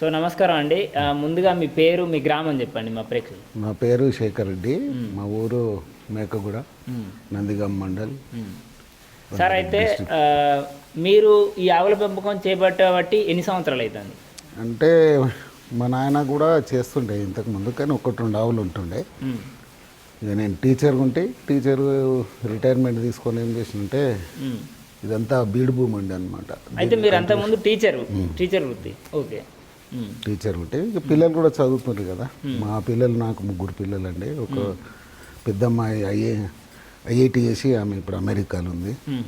So నమస్కారం అండి. ముందుగా మీ పేరు మీ గ్రామం చెప్పండి మా ప్రేక్షకులు. నా పేరు శేఖర్ రెడ్డి. మా ఊరు మేకగూడ. నందిగాం మండల్. సార్ అయితే మీరు ఈ ఆవుల పెంపకం చేపట్టబట్టి ఎన్ని సంవత్సరాలు అవుతుంది అంటే మా నాయన కూడా చేస్తుండే ఇంతకు ముందు కానీ ఒకటి రెండు ఆవులు ఉంటుండే. ఇక నేను టీచర్ ఉంటే టీచర్ రిటైర్మెంట్ తీసుకొని ఏం మ్మ్. ఇదంతా బీడు భూమి ఉండే అనమాట అయితే మీరు అంతకుముందు టీచర్ టీచర్ వృత్తి. ఓకే. టీచర్ ఉంటే ఇక పిల్లలు కూడా చదువుతున్నారు కదా. మా పిల్లలు నాకు ముగ్గురు పిల్లలు అండి ఒక పెద్ద అమ్మాయి ఐఏ ఐఐటి చేసి ఆమె ఇప్పుడు అమెరికాలో ఉంది. మ్మ్.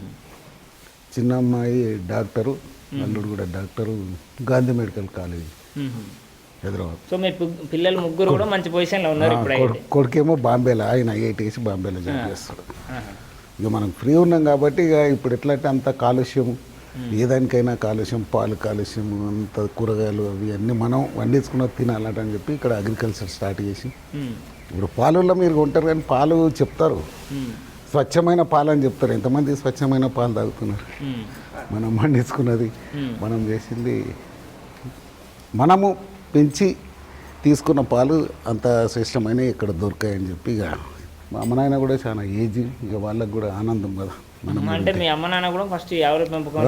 చిన్న అమ్మాయి డాక్టరు అల్లుడు కూడా doctor Gandhi medical college. Hyderabad. So మీ పు- పిల్లలు ముగ్గురు కూడా మంచి పొజిషన్లో ఉన్నారు కొడుకేమో బాంబేలో ఆయన ఐఐటి చేసి బాంబేలో జాబ్ చేస్తాడు. ఆహా. ఇక మనం ఫ్రీ ఉన్నాం కాబట్టి ఇక ఇప్పుడు ఎట్లా అంటే అంత కాలుష్యం ఏదానికైనా కాలుష్యం పాలు కాలుష్యం అంత కూరగాయలు అవి అన్నీ మనం వండించుకున్న తినాలంట అని చెప్పి ఇక్కడ అగ్రికల్చర్ స్టార్ట్ చేసి. ఇప్పుడు పాలుల్లో మీరు కొంటారు కానీ పాలు చెప్తారు. స్వచ్ఛమైన పాలు అని చెప్తారు ఎంతమంది స్వచ్ఛమైన పాలు తాగుతున్నారు. మనం పండించుకున్నది మ్మ్. మనం చేసింది మనము పెంచి తీసుకున్న పాలు అంత శ్రేష్టమైన ఇక్కడ దొరికాయని చెప్పి ఇక మా అమ్మ నాయన కూడా చాలా ఏజ్ ఇక వాళ్ళకి కూడా ఆనందం కదా అంటే మీ అమ్మ నాన్న కూడా ఫస్ట్ ఆవుల పెంపకం.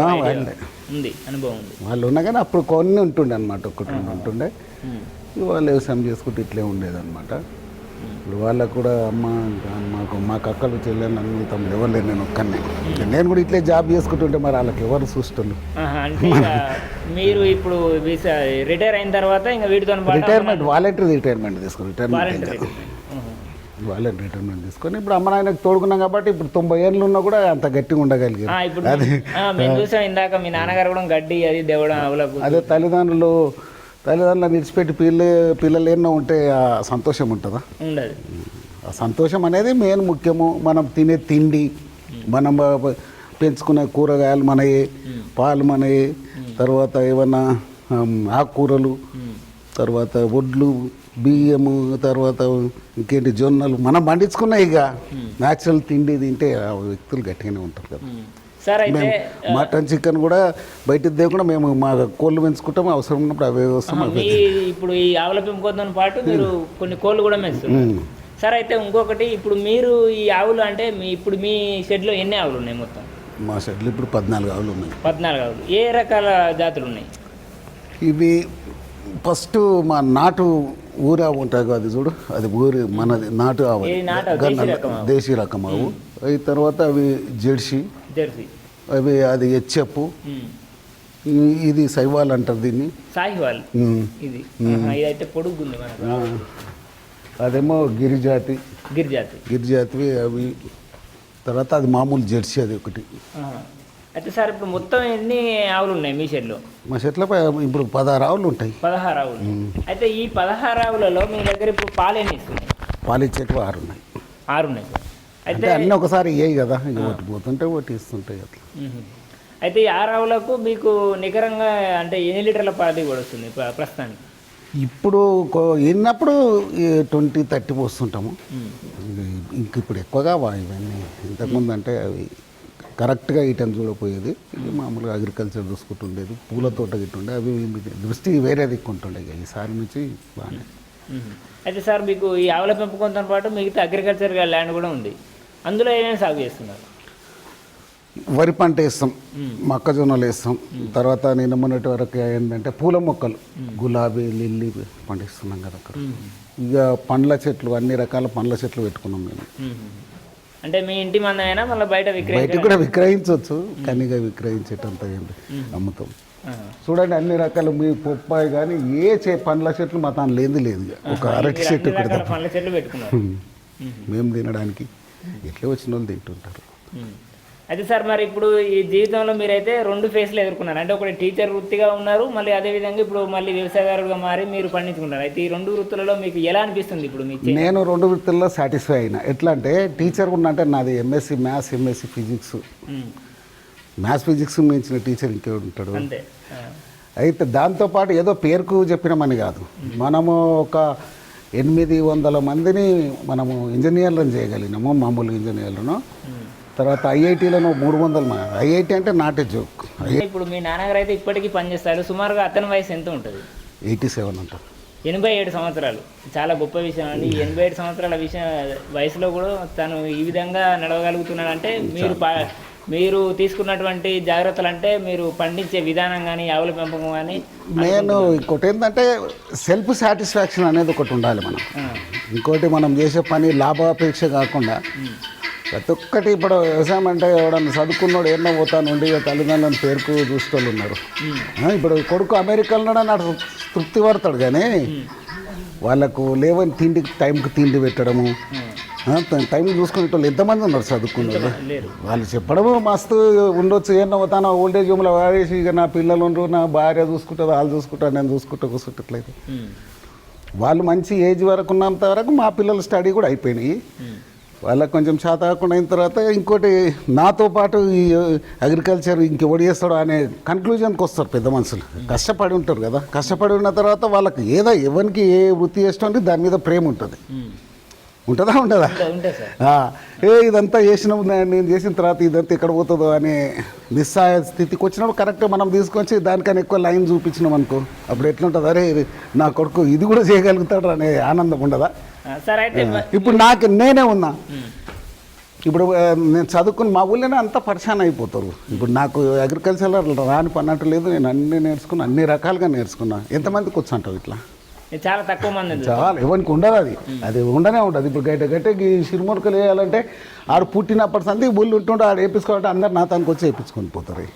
ఉంది అనుభవం ఉంది. వాళ్ళు ఉన్నా కానీ అప్పుడు కొన్ని ఉంటుండే అనమాట రెండు ఉంటుండే. వాళ్ళు వ్యవసాయం చేసుకుంటూ ఇట్లే ఉండేదన్నమాట. ఇప్పుడు వాళ్ళకు కూడా అమ్మ మాకు మా కక్కలు చెల్లెలు అన్ని తమ్ముడు ఎవరు లేరు నేను ఒక్కనే. నేను కూడా ఇట్లే జాబ్ చేసుకుంటుంటే మరి వాళ్ళకి ఎవరు ఇక మీరు ఇప్పుడు రిటైర్ అయిన తర్వాత ఇంకా వీటితో రిటైర్మెంట్ వాలంటరీ రిటైర్మెంట్ తీసుకుని రిటైర్మెంట్. వాళ్ళని రిటైర్మెంట్ తీసుకొని ఇప్పుడు అమ్మ నాయనకు తోడుకున్నాం కాబట్టి ఇప్పుడు తొంభై ఏళ్ళు ఉన్నా కూడా అంత గట్టిగా ఉండగలిగారు. ఇప్పుడు మేము చూసాం ఇందాక మీ నాన్నగారు కూడా గడ్డి అది దేవడం అదే తల్లిదండ్రులు తల్లిదండ్రులను విడిచిపెట్టి పిల్ల పిల్లలు ఎన్నో ఉంటే ఆ సంతోషం ఉంటుందా? ఉండదు. ఆ సంతోషం అనేది మెయిన్ ముఖ్యము. మనం తినే తిండి మనం పెంచుకునే కూరగాయలు మనయే పాలు మనయే తర్వాత ఏమన్నా ఆకుకూరలు తర్వాత వడ్లు బియ్యము తర్వాత ఇంకేంటి జొన్నలు మనం పండించుకున్నాయి ఇక. న్యాచురల్ తిండి తింటే ఆ వ్యక్తులు గట్టిగానే ఉంటారు కదా. అయితే మేము మటన్ చికెన్ కూడా బయట దేకుండా మేము మా కోళ్ళు పెంచుకుంటాం అవసరం ఉన్నప్పుడు అవే వస్తాం ఇప్పుడు ఈ ఆవుల పెంపుకోతో పాటు మీరు కొన్ని కోళ్ళు కూడా పెంచుతున్నారు ఉమ్. సార్ అయితే ఇంకొకటి ఇప్పుడు మీరు ఈ ఆవులు అంటే మీ ఇప్పుడు మీ షెడ్లో ఎన్ని ఆవులు ఉన్నాయి మొత్తం? మా షెడ్లు ఇప్పుడు పద్నాలుగు ఆవులు ఉన్నాయి. పద్నాలుగు ఆవులు. ఏ రకాల జాతులు ఉన్నాయి? ఇవి ఫస్ట్ మా నాటు ఊరా ఉంటుంది అది చూడు. అది ఊరి మనది నాటు ఆవు ఇది నాటు ఆవు, గన్న- దేశీ రకం ఆవు అవి. తర్వాత అవి జెర్సీ. జెర్సీ. అవి అది హెచ్ఎఫ్. ఇది సైవాల్ అంటారు దీన్ని. ఇది. ఇదైతే పొడుగుంది. అదేమో గిరిజాతి. గిరిజాతి. గిరిజాతివి అవి. తర్వాత అది మామూలు జెర్సీ అది ఒకటి. అయితే సార్ ఇప్పుడు మొత్తం ఎన్ని ఆవులు ఉన్నాయి మీ షెడ్లో? మా పై ఇప్పుడు పదహారు ఆవులు ఉంటాయి. పదహారు ఆవులు. అయితే ఈ పదహారు ఆవులలో మీ దగ్గర ఇప్పుడు పాలు ఎన్ని ఇస్తున్నాయి? పాలిచ్చేటివి ఆరు ఉన్నాయి. ఆరు ఉన్నాయి సార్. అయితే అన్నీ ఒకసారి ఇయ్యాయి కదా ఇక ఒకటి పోతుంటే ఒకటి ఇస్తుంటాయి అట్లా. అయితే ఈ ఆరు ఆవులకు మీకు నికరంగా అంటే ఎన్ని లీటర్ల పాలు కూడా వస్తుంది ప్ర- ప్రస్తుతానికి? ఇప్పుడు ఎన్నప్పుడు ట్వంటీ థర్టీ పోస్తుంటాము. ఇంక ఇప్పుడు ఎక్కువగా ఇవన్నీ ఇంతకుముందు అంటే అవి కరెక్ట్గా ఇటని చూడపోయేది ఇది మామూలుగా అగ్రికల్చర్ చూసుకుంటుండేది పూల తోట గిట్టుండే అవి దృష్టి వేరే దిక్కుంటుండే ఈసారి నుంచి బాగానే. అయితే సార్ మీకు ఈ ఆవుల పెంపకంతో పాటు మిగతా అగ్రికల్చర్ ల్యాండ్ కూడా ఉంది. అందులో ఏమేమి సాగు చేస్తున్నారు? వరి పంట వేస్తాం. మొక్కజొన్నలు వేస్తాం. తర్వాత నేను మొన్నటి వరకు ఏంటంటే పూల మొక్కలు. గులాబీ లిల్లీ పండిస్తున్నాం కదా అక్కడ. ఇక పండ్ల చెట్లు అన్ని రకాల పండ్ల చెట్లు పెట్టుకున్నాం మ్మ్. అంటే మీ ఇంటి మందమైనా మళ్ళీ బయట విక్రయించారు బయటకు కూడా విక్రయించవచ్చు కానీ విక్రయించేటంత ఏం లేదు. అమ్ముతాం చూడండి అన్ని రకాలు మీ పొప్పాయి కానీ ఏ చే పండ్ల చెట్లు మా తాను లేదు లేదు. ఒక అరటి చెట్టు పెట్టుకున్నారు. మేము. తినడానికి ఎట్లా వచ్చిన వాళ్ళు తింటుంటారు. అయితే సార్ మరి ఇప్పుడు ఈ జీవితంలో మీరైతే రెండు ఫేస్లు ఎదుర్కొన్నారు. అంటే ఒకటి టీచర్ వృత్తిగా ఉన్నారు మళ్ళీ అదే విధంగా ఇప్పుడు మళ్ళీ వ్యవసాయదారుగా మారి మీరు పండించుకుంటారు అయితే ఈ రెండు వృత్తులలో మీకు ఎలా అనిపిస్తుంది ఇప్పుడు మీ చే- నేను రెండు వృత్తుల్లో సాటిస్ఫై అయినా. ఎట్లా అంటే టీచర్ ఉన్నంటే నాది MSc maths MSc physics. Maths physics మించిన టీచర్ ఇంకే ఉంటాడు. అయితే దాంతోపాటు ఏదో పేరుకు చెప్పినామని కాదు. మనము ఒక ఎనిమిది వందల మందిని మనము ఇంజనీర్లను చేయగలిగినాము మామూలు ఇంజనీర్లను. తర్వాత ఐఐటీలను మూడు వందల ఐఐటి అంటే నాట్ ఏ జోక్. ఇప్పుడు మీ నాన్నగారు అయితే ఇప్పటికీ పనిచేస్తారు సుమారుగా అతని వయసు ఎంత ఉంటుంది? ఎయిటీ సెవెన్ అంటారు ఎనభై ఏడు సంవత్సరాలు. చాలా గొప్ప విషయం అండి. ఎనభై ఏడు సంవత్సరాల విషయం వయసులో కూడా తను ఈ విధంగా నడవగలుగుతున్నాడంటే మీరు మీరు తీసుకున్నటువంటి జాగ్రత్తలు అంటే మీరు పండించే విధానం కానీ ఆవుల పెంపకం కానీ నేను ఇంకోటి ఏంటంటే సెల్ఫ్ సాటిస్ఫాక్షన్ అనేది ఒకటి ఉండాలి మనం. ఇంకోటి మనం చేసే పని లాభాపేక్ష కాకుండా ప్రతి ఒక్కటి ఇప్పుడు వ్యవసాయం అంటే ఎవడన్నా చదువుకున్నాడు ఎన్నో పోతాను ఉండి తల్లిదండ్రులను పేరుకు చూసేవాళ్ళు ఉన్నారు. ఇప్పుడు కొడుకు అమెరికాలో అటు తృప్తి పడతాడు కానీ వాళ్ళకు లేవని తిండికి టైంకి తిండి పెట్టడము ట- చూసుకునే వాళ్ళు ఎంతమంది ఉన్నారు చదువుకున్నారు వాళ్ళు చెప్పడము మస్తు ఉండొచ్చు ఏమో పోతాను ఓల్డేజ్ హోమ్లో వాడేసి ఇక నా పిల్లలు ఉండరు నా భార్య చూసుకుంటుంది వాళ్ళు చూసుకుంటారు నేను చూసుకుంటా కూర్చుంటట్లేదు ఉమ్. వాళ్ళు మంచి ఏజ్ వరకు ఉన్నంత వరకు మా పిల్లల స్టడీ కూడా అయిపోయినాయి. వాళ్ళకి కొంచెం శాత కాకుండా అయిన తర్వాత ఇంకోటి నాతో పాటు ఈ అగ్రికల్చర్ ఇంకెవడు చేస్తాడు అనే కన్క్లూజన్కి వస్తారు పెద్ద మనుషులు. కష్టపడి ఉంటారు కదా. కష్టపడి ఉన్న తర్వాత వాళ్ళకి ఏదో ఎవరికి ఏ వృత్తి చేస్తుంది దాని మీద ప్రేమ ఉంటుంది. ఉంటుందా ఉంటుందా ఏ ఇదంతా చేసినాం నేను చేసిన తర్వాత ఇదంతా ఎక్కడ పోతుందో అనే నిస్సహాయ స్థితికి వచ్చినప్పుడు కరెక్ట్ మనం తీసుకొచ్చి దానికన్నా ఎక్కువ లైన్ చూపించినాం అనుకో అప్పుడు ఎట్లుంటుంది? అరే నా కొడుకు ఇది కూడా చేయగలుగుతాడు అనే ఆనందం ఉండదా? ఇప్పుడు నాకు నేనే ఉన్నా. ఇప్పుడు నేను చదువుకుని మా ఊళ్ళోనే అంతా పరిశాన్ అయిపోతారు. ఇప్పుడు నాకు అగ్రికల్చర్ రాని పని అంటూ లేదు నేను అన్ని నేర్చుకున్నా అన్ని రకాలుగా నేర్చుకున్నా. ఎంతమందికి వచ్చంటావు ఇట్లా? చాలా తక్కువ మంది. చాలా ఎవరికి ఉండదు అది అది ఉండనే ఉండదు ఇప్పుడు గట్ట గట్ట ఈ సిరిమూరకలు వేయాలంటే ఆడు పుట్టినప్పటి సంది బుల్లు ఉంటుంటే ఆడు వేపించుకోవాలంటే అందరు నా తనకు వచ్చి వేపించుకొని పోతారు.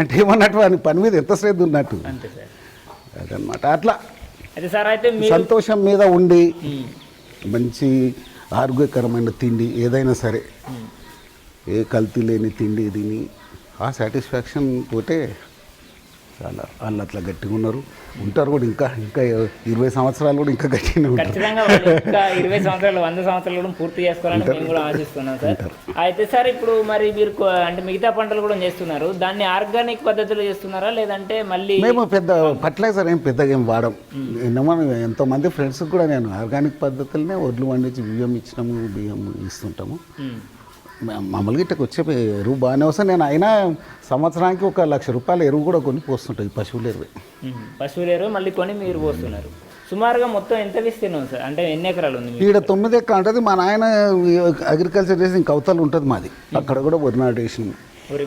అంటే ఏమన్నట్టు వాని పని మీద ఎంత శ్రద్ధ ఉన్నట్టు అదనమాట అట్లా సార్ అయితే సంతోషం మీద ఉండి. మంచి ఆరోగ్యకరమైన తిండి ఏదైనా సరే. ఏ కల్తీ లేని తిండి తిని ఆ సాటిస్ఫాక్షన్ తోటే చాలా వాళ్ళు అట్లా గట్టిగా ఉన్నారు. ఉంటారు కూడా ఇంకా ఇంకా ఇరవై సంవత్సరాలు కూడా ఇంకా గట్టిగానే ఉంటారు. ఖచ్చితంగా ఇంకా ఇరవై సంవత్సరాలు వంద సంవత్సరాలు కూడా పూర్తి చేసుకోవాలని మేము కూడా ఆశిస్తున్నాం సార్. అయితే సార్ ఇప్పుడు మరి మీరు అంటే మిగతా పంటలు కూడా చేస్తున్నారు. దాన్ని ఆర్గానిక్ పద్ధతిలో చేస్తున్నారా? లేదంటే మళ్ళీ మేము పెద్ద ఫర్టిలైజర్ ఏం పెద్దగా ఏం వాడం. ఎంతో మంది ఫ్రెండ్స్కి కూడా నేను ఆర్గానిక్ పద్ధతులనే వడ్లు పండించి బియ్యం ఇచ్చినాము బియ్యం ఇస్తుంటాము. మామూలుగా ఇట్టకి వచ్చే ఎరువు బాగానే వస్తే నేను అయినా సంవత్సరానికి ఒక లక్ష రూపాయల ఎరువు కూడా కొని పోస్తుంటాయి పశువుల ఎరువు. పశువులు ఎరువు మళ్ళీ కొని మీరు పోస్తున్నారు. సుమారుగా మొత్తం ఎంత విస్తీర్ణం సార్? అంటే ఎన్ని ఎకరాలు ఉంది మీకు? ఈడ తొమ్మిది ఎక్కడ ఉంటుంది. మా నాయన అగ్రికల్చర్ చేసి ఇంక అవతల ఉంటుంది మాది. అక్కడ కూడా వరి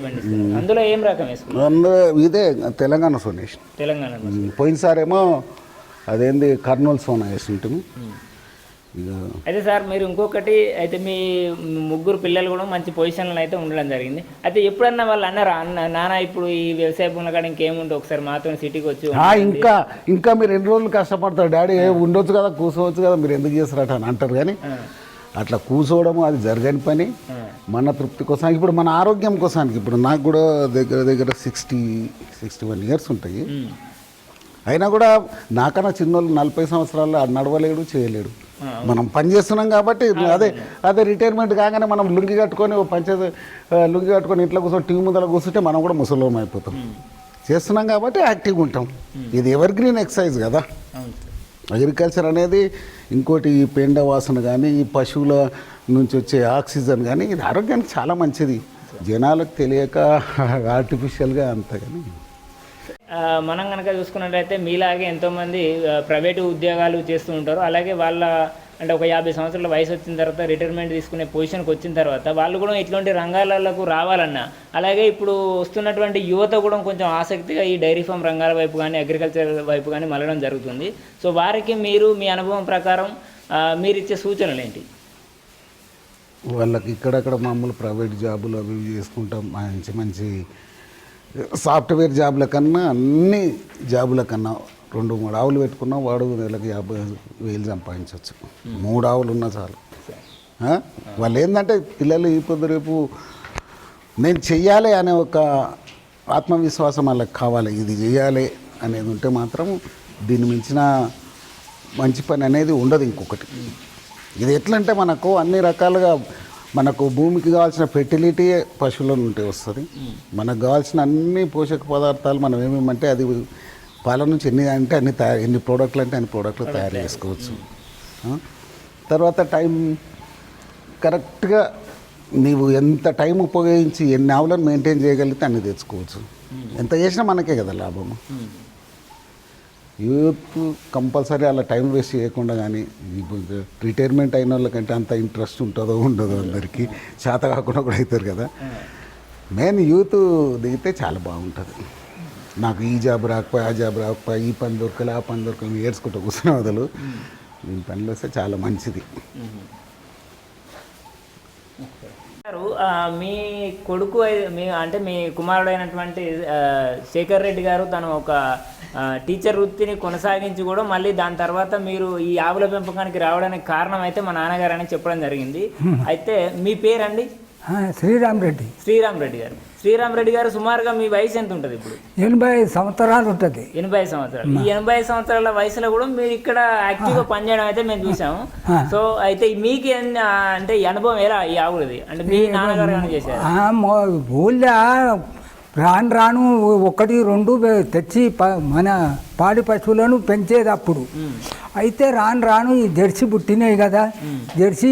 పండిస్తున్నారు అందులో ఏం రకం అందులో ఇదే తెలంగాణ సోన వేసినాం తెలంగాణలో పోయినసారేమో అదేంది కర్నూలు సోనా వేసింటాము. ఇక అయితే సార్ మీరు ఇంకొకటి అయితే మీ ముగ్గురు పిల్లలు కూడా మంచి పొజిషన్లో అయితే ఉండడం జరిగింది. అయితే ఎప్పుడన్నా వాళ్ళు అన్నారా అన్న నాన్న ఇప్పుడు ఈ వ్యవసాయ భూముల కాడ ఇంకేముంటే ఒకసారి మాతో సిటీకి వచ్చి ఇంకా ఇంకా మీరు ఎన్ని రోజులు కష్టపడతారు? డాడీ ఉండొచ్చు కదా కూర్చోవచ్చు కదా మీరు ఎందుకు చేస్తారట అని అంటారు కానీ అట్లా కూర్చోవడం అది జరగని పని. మన తృప్తి కోసం ఇప్పుడు మన ఆరోగ్యం కోసానికి ఇప్పుడు నాకు కూడా దగ్గర దగ్గర సిక్స్టీ సిక్స్టీ వన్ ఇయర్స్ ఉంటాయి. అయినా కూడా నాకన్నా చిన్నోళ్ళు నలభై సంవత్సరాలు నడవలేడు చేయలేడు. మనం పని చేస్తున్నాం కాబట్టి అదే అదే రిటైర్మెంట్ కాగానే మనం లుంగి కట్టుకొని పంచాయతీ లుంగి కట్టుకొని ఇంట్లో కూర్చొని టీవీ ముందర కూర్చుంటే మనం కూడా ముసలం అయిపోతాం. చేస్తున్నాం కాబట్టి యాక్టివ్గా ఉంటాం. ఇది ఎవర్ గ్రీన్ ఎక్సర్సైజ్ కదా అగ్రికల్చర్ అనేది ఇంకోటి ఈ పెండ వాసన కానీ ఈ పశువుల నుంచి వచ్చే ఆక్సిజన్ కానీ ఇది ఆరోగ్యానికి చాలా మంచిది. జనాలకు తెలియక ఆర్టిఫిషియల్గా అంత కానీ మనం కనుక చూసుకున్నట్లయితే మీలాగే ఎంతోమంది ప్రైవేటు ఉద్యోగాలు చేస్తూ ఉంటారు. అలాగే వాళ్ళ అంటే ఒక యాభై సంవత్సరాల వయసు వచ్చిన తర్వాత రిటైర్మెంట్ తీసుకునే పొజిషన్కి వచ్చిన తర్వాత వాళ్ళు కూడా ఇట్లాంటి రంగాలకు రావాలన్నా అలాగే ఇప్పుడు వస్తున్నటువంటి యువత కూడా కొంచెం ఆసక్తిగా ఈ డైరీ ఫామ్ రంగాల వైపు కానీ అగ్రికల్చర్ వైపు కానీ మళ్ళడం జరుగుతుంది. సో వారికి మీరు మీ అనుభవం ప్రకారం మీరు ఇచ్చే సూచనలు ఏంటి? వాళ్ళకి ఇక్కడక్కడ మామూలు ప్రైవేట్ జాబులు అవి చేసుకుంటాం. మంచి మంచి సాఫ్ట్వేర్ జాబుల కన్నా అన్ని జాబుల కన్నా రెండు మూడు ఆవులు పెట్టుకున్నా వాడు నెలకు యాభై వేలు సంపాదించవచ్చు మూడు ఆవులు ఉన్నా చాలు. వాళ్ళు ఏంటంటే పిల్లలు ఈ పొద్దు రేపు నేను చెయ్యాలి అనే ఒక ఆత్మవిశ్వాసం వాళ్ళకి కావాలి. ఇది చేయాలి అనేది ఉంటే మాత్రం దీన్ని మించిన మంచి పని అనేది ఉండదు ఇంకొకటి. ఇది ఎట్లంటే మనకు అన్ని రకాలుగా మనకు భూమికి కావాల్సిన ఫెర్టిలిటీ పశువుల నుండి వస్తుంది. మనకు కావాల్సిన అన్ని పోషక పదార్థాలు మనం ఏమేమంటే అది పాల నుంచి ఎన్ని అంటే అన్ని తయారు ఎన్ని ప్రోడక్ట్లు అంటే అన్ని ప్రోడక్ట్లు తయారు చేసుకోవచ్చు? తర్వాత టైం కరెక్ట్గా నీవు ఎంత టైం ఉపయోగించి ఎన్ని ఆవులను మెయింటైన్ చేయగలిగితే అన్ని తెచ్చుకోవచ్చు. ఎంత చేసినా మనకే కదా లాభము. యూత్ కంపల్సరీ అలా టైం వేస్ట్ చేయకుండా కానీ రిటైర్మెంట్ అయిన వాళ్ళకంటే అంత ఇంట్రెస్ట్ ఉంటుందో ఉండదో అందరికీ చేత కాకుండా కూడా అవుతారు కదా. మెయిన్ యూత్ దిగితే చాలా బాగుంటుంది. నాకు ఈ జాబ్ రాకపోయి ఆ జాబ్ రాకపోయి ఈ పని దొరకలే ఆ పని దొరకలే ఏడ్చుకుంటూ కూర్చునే వదలు ఈ పనిలో వస్తే చాలా మంచిది. మీ కొడుకు మీ అంటే మీ కుమారుడు అయినటువంటి శేఖర్ రెడ్డి గారు తను ఒక టీచర్ వృత్తిని కొనసాగించి కూడా మళ్ళీ దాని తర్వాత మీరు ఈ ఆవుల పెంపకానికి రావడానికి కారణం అయితే మా నాన్నగారు అని చెప్పడం జరిగింది. అయితే మీ పేరండి? శ్రీరామ్ రెడ్డి. శ్రీరామ్ రెడ్డి గారు. శ్రీరామ్ రెడ్డి గారు సుమారుగా మీ వయసు ఎంత ఉంటుంది ఇప్పుడు? ఎనభై సంవత్సరాలు ఉంటుంది. ఎనభై సంవత్సరాలు. ఈ ఎనభై సంవత్సరాల వయసులో కూడా మీరు ఇక్కడ యాక్టివ్గా పనిచేయడం అయితే మేము చూసాము. సో అయితే మీకు అంటే అనుభవం ఎలా ఈ ఆవులది? అంటే మీ నాన్నగారు చేశారు? ఊళ్ళో రాను రాను ఒకటి రెండు తెచ్చి ప- మన పాడి పశువులను పెంచేది అప్పుడు అయితే రాను రాను ఈ జెర్సీ పుట్టినాయి కదా. జెర్సీ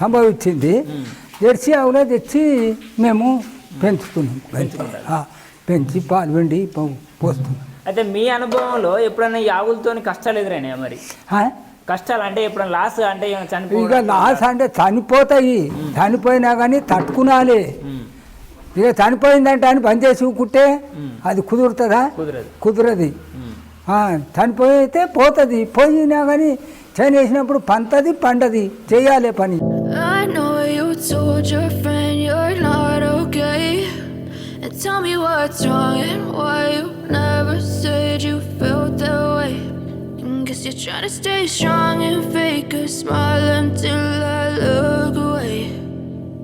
సంభవించింది. జెర్సీ ఆవులో తెచ్చి మేము పెంచుతున్నాం. పెంచి పాలు వెండి పోస్తున్నాం అయితే మీ అనుభవంలో ఎప్పుడైనా ఈ ఆవులతోని కష్టాలు ఎదురైనాయా మరి? కష్టాలు అంటే ఎప్పుడైనా లాస్ అంటే ఇక లాస్ అంటే చనిపోతాయి. చనిపోయినా కానీ తట్టుకునాలి. ఇక చనిపోయిందంటే అని పని చేసి ఊకుంటే అది కుదురుతుందా? కుదరదు. చనిపోయితే పోతుంది. పోయినా కానీ చేసినప్పుడు పంతది పండది. చేయాలి పని. Cause you're trying to stay strong and fake a smile until I look away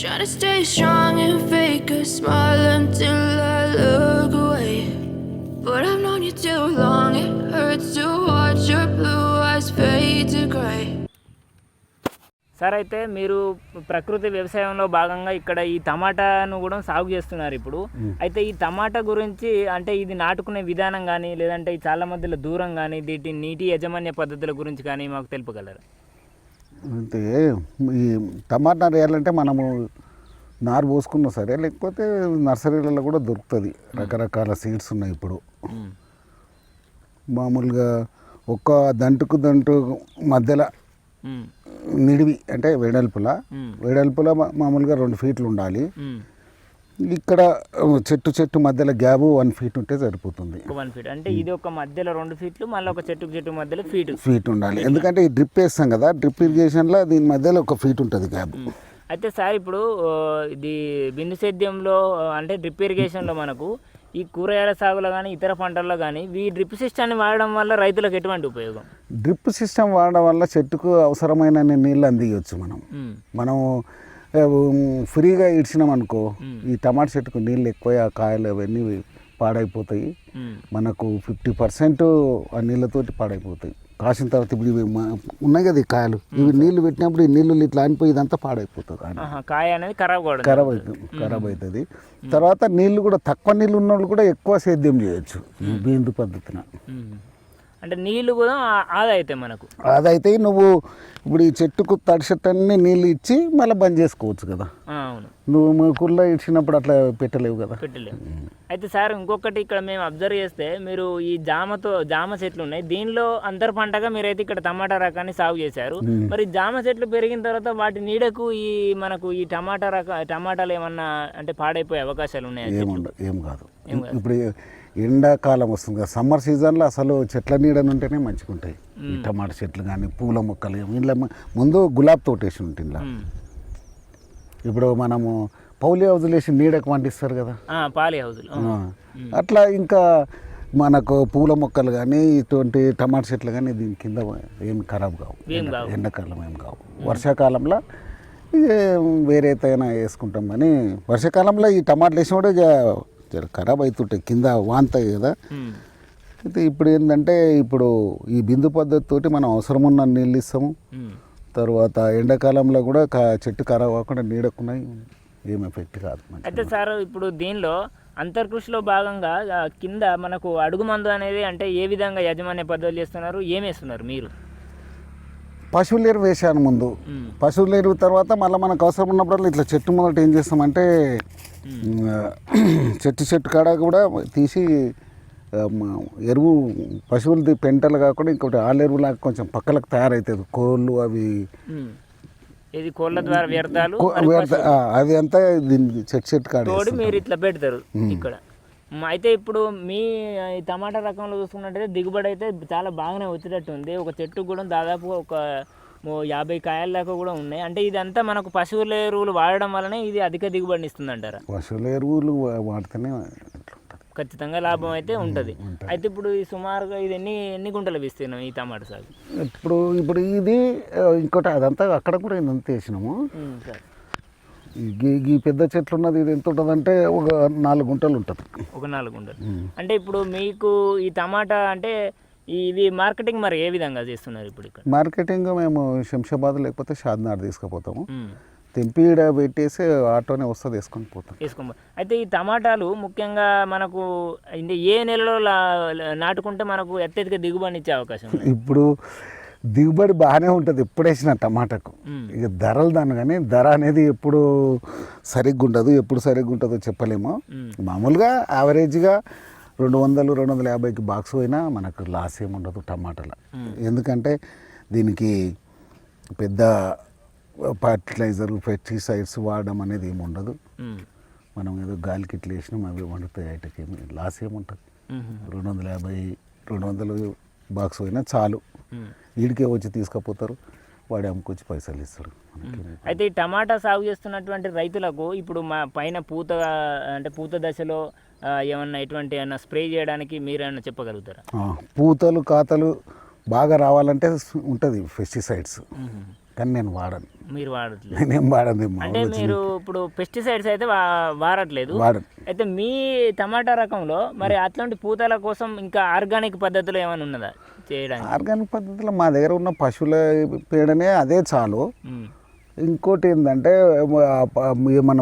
Trying to stay strong and fake a smile until I look away. But I've known you too long, it hurts to watch your blue eyes fade to gray. Sir అయితే మీరు ప్రకృతి వ్యవసాయంలో భాగంగా ఇక్కడ ఈ టమాటాను కూడా సాగు చేస్తున్నారు ఇప్పుడు అయితే ఈ టమాటా గురించి అంటే ఇది నాటుకునే విధానం కానీ లేదంటే ఈ చాలా మధ్యలో దూరం కానీ వీటి నీటి యాజమాన్య పద్ధతుల గురించి కానీ మాకు తెలుపగలరు అంటే ఈ టమాటా వేయాలంటే మనము నారు పోసుకున్నా సరే లేకపోతే నర్సరీలలో కూడా దొరుకుతుంది. రకరకాల సీడ్స్ ఉన్నాయి ఇప్పుడు. మామూలుగా ఒక్క దంటుకు దంటు మధ్యలో నిడివి అంటే వెడల్పుల. వెడల్పుల మామూలుగా రెండు ఫీట్లు ఉండాలి. ఇక్కడ చెట్టు చెట్టు మధ్యలో గ్యాబు వన్ ఫీట్ ఉంటే సరిపోతుంది. వన్ ఫీట్ అంటే ఇది ఒక మధ్యలో రెండు ఫీట్లు మళ్ళీ ఒక చెట్టుకు చెట్టు మధ్యలో ఫీట్ ఫీట్ ఉండాలి. ఎందుకంటే ఈ డ్రిప్ వేస్తాం కదా డ్రిప్ ఇరిగేషన్లో దీని మధ్యలో ఒక ఫీట్ ఉంటుంది గ్యాబ్. అయితే సార్ ఇప్పుడు ఇది బిందు సేద్యంలో అంటే డ్రిప్ ఇరిగేషన్లో మనకు ఈ కూరగాయల సాగులో కానీ ఇతర పంటల్లో కానీ ఈ డ్రిప్ సిస్టాన్ని వాడడం వల్ల రైతులకు ఎటువంటి ఉపయోగం? డ్రిప్ సిస్టమ్ వాడడం వల్ల చెట్టుకు అవసరమైన నీళ్ళు అందియచ్చు మనం. మనం ఫ్రీగా ఇడిచినాం అనుకో ఈ టమాటా చెట్టుకు నీళ్ళు ఎక్కువ ఆ కాయలు అవన్నీ పాడైపోతాయి. మనకు ఫిఫ్టీ పర్సెంట్ ఆ నీళ్ళతోటి పాడైపోతాయి. కాసిన తర్వాత ఇప్పుడు ఇవి ఉన్నాయి కదా ఈ కాయలు. ఇవి నీళ్ళు పెట్టినప్పుడు ఈ నీళ్ళు ఇట్లా అనిపోయి ఇదంతా పాడైపోతుంది కాయ అనేది ఖరాబ్ ఖరాబ్ అవుతుంది ఖరాబ్ అవుతుంది తర్వాత నీళ్ళు కూడా తక్కువ నీళ్ళు ఉన్న వాళ్ళు కూడా ఎక్కువ సేద్యం చేయొచ్చు. ఈ బిందు పద్ధతిన. అంటే నీళ్ళు కూడా ఆదా అవుతాయి మనకు. అదైతే నువ్వు ఇప్పుడు ఈ చెట్టుకు తడిసెట్టన్ని నీళ్ళు ఇచ్చి మళ్ళీ బంద్ చేసుకోవచ్చు కదా. అవును. నువ్వు మొక్కుల్లో ఇచ్చినప్పుడు అట్లా పెట్టలేవు కదా. పెట్టలేము అయితే సార్ ఇంకొకటి ఇక్కడ మేము అబ్జర్వ్ చేస్తే మీరు ఈ జామతో జామ చెట్లు ఉన్నాయి. దీనిలో అంతర్ పంటగా మీరైతే ఇక్కడ టమాటా రకాన్ని సాగు చేశారు. మరి జామ చెట్లు పెరిగిన తర్వాత వాటి నీడకు ఈ మనకు ఈ టమాటా రక టమాటాలు ఏమన్నా అంటే పాడైపోయే అవకాశాలు ఉన్నాయి ఏం కాదు. ఇప్పుడు ఎండాకాలం వస్తుంది కదా. సమ్మర్ సీజన్లో అసలు చెట్ల నీడని ఉంటేనే మంచిగా ఉంటాయి ఈ టమాటా చెట్లు కానీ పూల మొక్కలు ఇంట్లో ముందు గులాబ్ తోట వేసి ఉంటుంది ఇంట్లో ఇప్పుడు మనము పౌలి హౌజులు వేసి నీడకు పండిస్తారు కదా. పాలి హౌజులు ఆ. అట్లా ఇంకా మనకు పూల మొక్కలు కానీ ఇటువంటి టమాటా చెట్లు కానీ దీని కింద ఏం ఖరాబ్ కావు. ఎండాకాలం ఏం కావు. వర్షాకాలంలో ఇక వేరే అయినా వేసుకుంటాం కానీ వర్షాకాలంలో ఈ టమాటాలు వేసినప్పుడు ఖరాబ్ అవుతుంటాయి కింద వాంతాయి కదా. అయితే ఇప్పుడు ఏంటంటే ఇప్పుడు ఈ బిందు పద్ధతితోటి మనం అవసరం ఉన్న నీళ్ళు ఇస్తాము. తర్వాత ఎండాకాలంలో కూడా కా- చెట్టు ఖరాబ్ కాకుండా నీడకున్నాయి ఏం ఎఫెక్ట్ కాదు. అయితే సార్ ఇప్పుడు దీనిలో అంతర్కృషిలో భాగంగా కింద మనకు అడుగు మందు అనేది అంటే ఏ విధంగా యాజమాన్య పద్ధతులు చేస్తున్నారు ఏం వేస్తున్నారు మీరు పశువుల ఎరువు వేసాను ముందు. పశువుల ఎరువు తర్వాత మళ్ళీ మనకు అవసరం ఉన్నప్పుడు ఇట్లా చెట్టు మొదట ఏం చేస్తామంటే చెట్టు చెట్టు కాడ కూడా తీసి ఎరువు పశువులది పెంటలు కాకుండా ఇంకోటి ఆల ఎరువులాగా కొంచెం పక్కలకు తయారవుతుంది కోళ్ళు అవి. ఇది కోళ్ళ ద్వారా వ్యర్థాలు అవి అంతా దీనికి చెట్టు చెట్టు కాడ. మీరు ఇట్లా పెడతారు ఇక్కడ అయితే ఇప్పుడు మీ టమాటా రకంలో చూసుకున్నట్టయితే దిగుబడి అయితే చాలా బాగానే వచ్చేటట్టు ఉంది. ఒక చెట్టు కూడా దాదాపు ఒక యాభై కాయల దాకా కూడా ఉన్నాయి. అంటే ఇదంతా మనకు పశువుల ఎరువులు వాడడం వల్లనే ఇది అధిక దిగుబడిని ఇస్తుంది అంటారా పశువుల ఎరువులు వాడితేనే ఖచ్చితంగా లాభం అయితే ఉంటుంది. అయితే ఇప్పుడు ఈ సుమారుగా ఇది ఎన్ని ఎన్ని గుంటలు వేస్తున్నాం ఈ టమాటా సాగు? ఇప్పుడు ఇప్పుడు ఇది ఇంకోటి అదంతా అక్కడ కూడా ఇంత వేసినాము ఈ పెద్ద చెట్లు ఉన్నది ఇది ఎంత ఉంటుందంటే ఒక నాలుగు గుంటలు ఉంటుంది. ఒక నాలుగు గుంటలు. అంటే ఇప్పుడు మీకు ఈ టమాటా అంటే ఇది మార్కెటింగ్ మరి ఏ విధంగా చేస్తున్నారు ఇప్పుడు ఇక్కడ? మార్కెటింగ్ మేము శంషాబాద్ లేకపోతే షాద్నార్ తీసుకుపోతాము. ఉమ్. తెంపి ఈడ పెట్టేసి ఆటోనే వస్తుంది వేసుకొని పోతాం. వేసుకోమ అయితే ఈ టమాటాలు ముఖ్యంగా మనకు ఏ నెలలో నాటుకుంటే మనకు అత్యధిక దిగుబడి ఇచ్చే అవకాశం ఇప్పుడు దిగుబడి బాగానే ఉంటుంది ఎప్పుడు వేసిన టమాటాకు. ఇక ధరలు దాని కానీ ధర అనేది ఎప్పుడు సరిగ్గా ఉండదు ఎప్పుడు సరిగ్గా ఉంటుందో చెప్పలేము మ్మ్. మామూలుగా యావరేజ్గా రెండు వందలు రెండు వందల యాభైకి బాక్స్ పోయినా మనకు లాస్ ఏమి ఉండదు టమాటాల ఎందుకంటే దీనికి పెద్ద ఫర్టిలైజర్ పెస్టిసైడ్స్ వాడడం అనేది ఏమి ఉండదు. మనం ఏదో గాలికి ఇట్లా వేసినాం అవి వండుతాయి వాటికి ఏమి లాస్ ఏముంటుంది. రెండు వందల యాభై రెండు వందలు బాక్స్ పోయినా చాలు. వీడికే వచ్చి తీసుకుపోతారు. వాడి అమ్ముకొచ్చి పైసలు ఇస్తాడు. అయితే ఈ టమాటా సాగు చేస్తున్నటువంటి రైతులకు ఇప్పుడు మా పైన పూత అంటే పూత దశలో ఏమన్నా ఎటువంటి ఏమన్నా స్ప్రే చేయడానికి మీరు ఏమన్నా చెప్పగలుగుతారా పూతలు కాతలు బాగా రావాలంటే ఉంటుంది పెస్టిసైడ్స్ కానీ నేను వాడను. మీరు వాడట్లేదు. నేనేం వాడను అంటే మీరు ఇప్పుడు పెస్టిసైడ్స్ అయితే వాడట్లేదు. వాడను. అయితే మీ టమాటా రకంలో మరి అట్లాంటి పూతల కోసం ఇంకా ఆర్గానిక్ పద్ధతిలో ఏమైనా ఉన్నదా? చేయడానికి? ఆర్గానిక్ పద్ధతిలో మా దగ్గర ఉన్న పశువుల పేడనే అదే చాలు. ఇంకోటి ఏంటంటే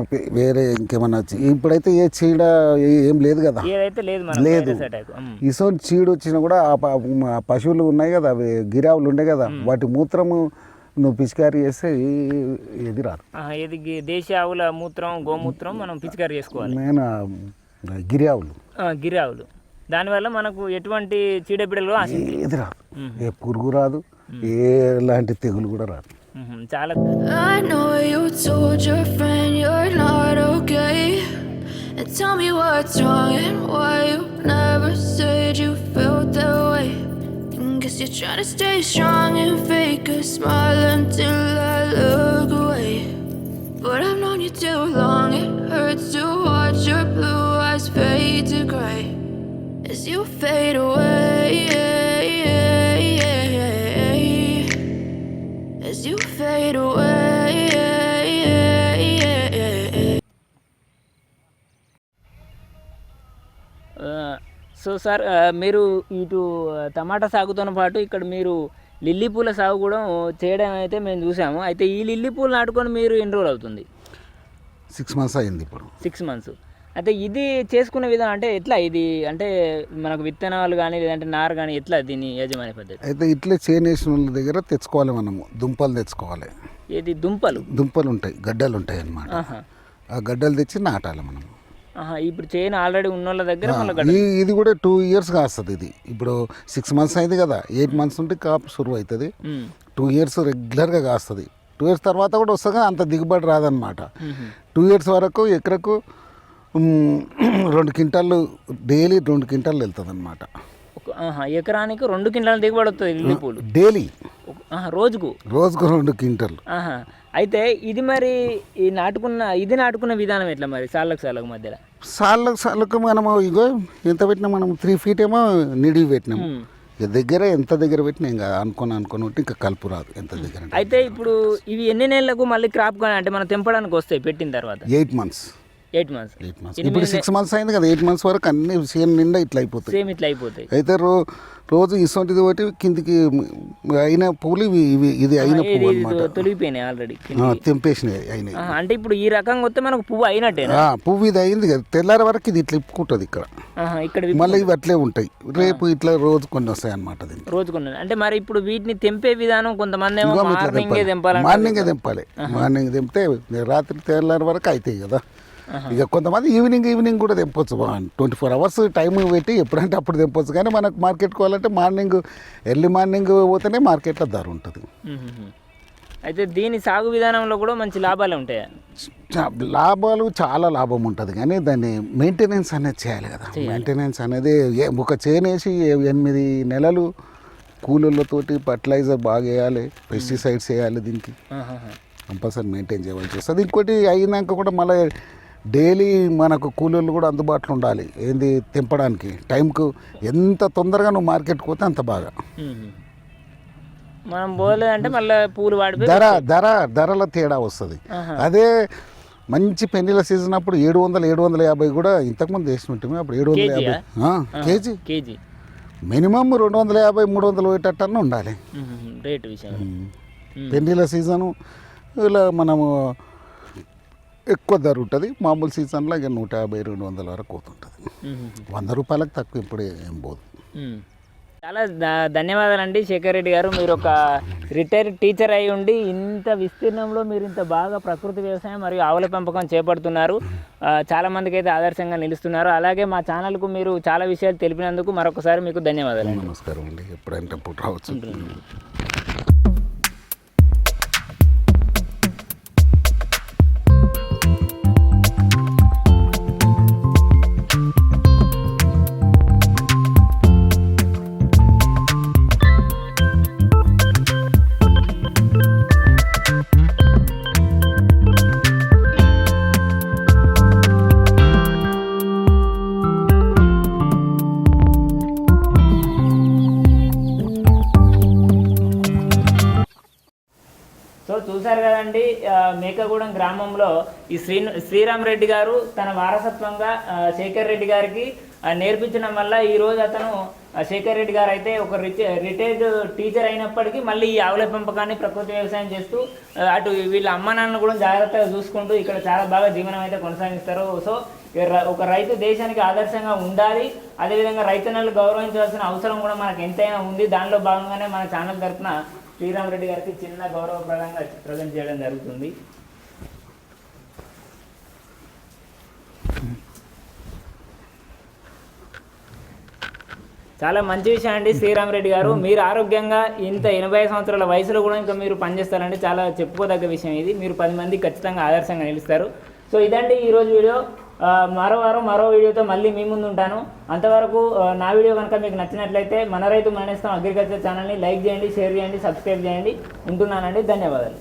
పే- వేరే ఇంకేమన్నా ఇప్పుడైతే ఏ చీడ ఏ- లేదు కదా. లేదు మన. ఇసోన్ చీడు వచ్చినా కూడా ఆ పశువులు ఉన్నాయి కదా అవి గిరావులు ఉండే కదా వాటి మూత్రము నువ్వు పిచికారీ చేస్తే ఏది రాదు. గి- దేశీ ఆవుల మూత్రం గోమూత్రం మనం పిచికారి చేసుకోవాలి. నేను ఆ గిరావులు. ఆ, గిరి ఆవులు దానివల్ల మనకు ఎటువంటి చీడపీడలు. ఏది రాదు ఏ పురుగు రాదు ఏ లాంటి తెగులు కూడా రాదు చాలా I know you told your friend you're not okay. And tell me what's wrong and why you never said you felt that way. And guess you're trying to stay strong and fake a smile until I look away. But I've known you too long, it hurts to watch your blue eyes fade to gray as you fade away. As you fade away. So sir ఆ, మీరు ఇటు ఆ, టమాటా సాగుతో పాటు ఇక్కడ మీరు lily పూల సాగు కూడా చేయడం అయితే మేము చూసాము అయితే ఈ లిల్లీ పూలు నాటుకొని మీరు ఎన్ని రోజులు అవుతుంది సిక్స్ మంత్స్ అయింది ఇప్పుడు సిక్స్ మంత్స్ అయితే ఇది చేసుకునే విధానం అంటే ఎట్లా? ఇది అంటే మనకు విత్తనాలు కానీ లేదంటే నారు కానీ ఎట్లా దీని యాజమాన్య పద్ధతి? అయితే ఇట్లే చేనేసిన వాళ్ళ దగ్గర తెచ్చుకోవాలి మనము. దుంపలు తెచ్చుకోవాలి. ఇది దుంపలు? దుంపలు ఉంటాయి. గడ్డలు ఉంటాయి అన్నమాట. ఆ గడ్డలు తెచ్చి నాటాలి మనం. ఇప్పుడు చేయని ఆల్రెడీ ఉన్న వాళ్ళ దగ్గర ఇది కూడా టూ ఇయర్స్ కాస్తుంది ఇది. ఇప్పుడు సిక్స్ మంత్స్ అయింది కదా. ఎయిట్ మంత్స్ ఉంటే కాపు సురువు అవుతుంది. టూ ఇయర్స్ రెగ్యులర్గా కాస్తుంది. టూ ఇయర్స్ తర్వాత కూడా వస్తుంది అంత దిగుబడి రాదనమాట టూ ఇయర్స్ వరకు ఎకరకు మ్, రెండు క్వింటాళ్ళు డైలీ రెండు క్వింటాళ్ళు వెళ్తుంది అనమాట ఎకరానికి రెండు కింటాల దిగుబడి వస్తుంది లిల్లీ పూలు డైలీ రోజుకు? రోజుకు రెండు క్వింటాలు ఆహా అయితే ఇది మరి ఈ నాటుకున్న ఇది నాటుకున్న విధానం ఎట్లా మరి? సాళ్ళకు సాళ్ళకు మధ్యలో? సార్లకు సార్లకు మనము ఇగో ఎంత పెట్టినా మనం? త్రీ ఫీట్ ఏమో నిడివి పెట్టినాము దగ్గర ఎంత దగ్గర పెట్టినా ఇంకా అనుకుని అనుకుని ఉంటే ఇంకా కలుపు రాదు ఎంత దగ్గర అయితే ఇప్పుడు ఇవి ఎన్ని నెలలకు మళ్ళీ క్రాప్ కానీ అంటే మనం తెంపడానికి వస్తాయి పెట్టిన తర్వాత? Eight months eight months eight months ఇప్పుడు సిక్స్ మంత్స్ అయింది కదా ఎయిట్ మంత్స్ వరకు అన్ని సేమ్ నిండా ఇట్లా అయిపోతాయి. సేమ్ ఇట్లా అయిపోతాయి. అయితే రో రోజు ఇసొంటిది ఒకటి కిందికి అయిన పూలు ఇవి ఇవి ఇది అయిన పువ్వు అనమాట తొలిగిపోయినాయి ఆల్రెడీ తెంపేసినాయి అయినాయి. అంటే ఇప్పుడు ఈ రకంగా వస్తే మనకు పువ్వు అయినట్టేనా? ఆ, పువ్వు ఇది అయింది కదా తెల్లారి వరకు ఇది ఇట్లా ఇప్పుకుంటుంది ఇక్కడ. ఇక్కడ మళ్ళీ ఇవి అట్లే ఉంటాయి. రేపు ఇట్లా రోజు కొన్ని వస్తాయి అనమాట దీనికి. రోజుకున్నది అంటే మరి ఇప్పుడు వీటిని తెంపే విధానం కొంతమంది ఏమో మార్నింగే తెంపాలి. మార్నింగే తెంపాలి. మార్నింగ్ తెంపితే రాత్రి తెల్లారి వరకు అవుతాయి కదా. ఇక కొంతమంది ఈవినింగ్ ఈవినింగ్ కూడా తెంపొచ్చు. ట్వంటీ ఫోర్ అవర్స్ టైం పెట్టి ఎప్పుడంటే అప్పుడు తెంపొచ్చు. కానీ మనకు మార్కెట్ కోవాలంటే మార్నింగ్ ఎర్లీ మార్నింగ్ పోతేనే మార్కెట్లో ధర ఉంటుంది. అయితే దీని సాగు విధానంలో కూడా మంచి లాభాలు ఉంటాయా? లాభాలు చాలా లాభం ఉంటుంది. కానీ దాన్ని మెయింటెనెన్స్ అనేది చేయాలి కదా. మెయింటెనెన్స్ అనేది ఒక చేనేసి ఎనిమిది నెలలు కూలీలతోటి ఫర్టిలైజర్ బాగా వేయాలి పెస్టిసైడ్స్ వేయాలి దీనికి. కంపల్సరీ మెయింటైన్ చేయవలసి వస్తుంది. ఇంకోటి అయినాక కూడా మళ్ళీ డైలీ మనకు కూలీలు కూడా అందుబాటులో ఉండాలి. ఏంది తెంపడానికి? టైంకు ఎంత తొందరగా నువ్వు మార్కెట్కి పోతే అంత బాగా. మనం పోలేదంటే మళ్ళీ పూలు వాడిపోయి ధర ధర ధరల తేడా వస్తుంది. అదే మంచి పెళ్ళిల సీజన్ అప్పుడు ఏడు వందలు ఏడు వందల యాభై కూడా ఇంతకుముందు వేసినట్టు అప్పుడు ఏడు వందల యాభై కేజీ? కేజీ. మినిమం రెండు వందల యాభై మూడు వందలు పోయేటట్టు ఉండాలి. రేటు విషయం పెళ్ళిల సీజను ఇలా మనము ఎక్కువ ధర ఉంటుంది. మామూలు సీజన్లో ఇక నూట యాభై రెండు వందల వరకు పోతుంటుంది. మ్మ్. వంద రూపాయలకు తక్కువ ఇప్పుడు ఏం పోదు. చాలా ధన్యవాదాలండి శేఖర్ రెడ్డి గారు. మీరు ఒక రిటైర్డ్ టీచర్ అయి ఉండి ఇంత విస్తీర్ణంలో మీరు ఇంత బాగా ప్రకృతి వ్యవసాయం మరియు ఆవుల పెంపకం చేపడుతున్నారు. ఆ, చాలా మందికి అయితే ఆదర్శంగా నిలుస్తున్నారు. అలాగే మా ఛానల్కు మీరు చాలా విషయాలు తెలిపినందుకు మరొకసారి మీకు ధన్యవాదాలు నమస్కారం అండి. ఎప్పుడంటే అప్పుడు రావచ్చు. మేకగూడెం గ్రామంలో ఈ శ్రీ శ్రీరామ్ రెడ్డి గారు తన వారసత్వంగా శేఖర్ రెడ్డి గారికి నేర్పించడం వల్ల ఈ రోజు అతను శేఖర్ రెడ్డి గారు అయితే ఒక రిటైర్డ్ టీచర్ అయినప్పటికీ మళ్ళీ ఈ ఆవుల పెంపకాన్ని ప్రకృతి వ్యవసాయం చేస్తూ అటు వీళ్ళ అమ్మ నాన్నను కూడా జాగ్రత్తగా చూసుకుంటూ ఇక్కడ చాలా బాగా జీవనం అయితే కొనసాగిస్తారు. సో ఒక రైతు దేశానికి ఆదర్శంగా ఉండాలి. అదేవిధంగా రైతన్నలు గౌరవించవలసిన అవసరం కూడా మనకు ఎంతైనా ఉంది. దానిలో భాగంగానే మన ఛానల్ తరఫున శ్రీరామ్ రెడ్డి గారికి చిన్న గౌరవప్రదంగా ప్రజెంట్ చేయడం జరుగుతుంది. చాలా మంచి విషయం అండి శ్రీరామ్ రెడ్డి గారు మీరు ఆరోగ్యంగా ఇంత ఎనభై సంవత్సరాల వయసులో కూడా ఇంకా మీరు పనిచేస్తారంటే చాలా చెప్పుకోదగ్గ విషయం ఇది. మీరు పది మంది ఖచ్చితంగా ఆదర్శంగా నిలుస్తారు. సో ఇదండి ఈరోజు వీడియో. మరో వారం మరో వీడియోతో మళ్ళీ మీ ముందు ఉంటాను. అంతవరకు నా వీడియో కనుక మీకు నచ్చినట్లయితే మన రైతు మనేస్తాం అగ్రికల్చర్ ఛానల్ని లైక్ చేయండి షేర్ చేయండి సబ్స్క్రైబ్ చేయండి. ఉంటున్నానండి. ధన్యవాదాలు.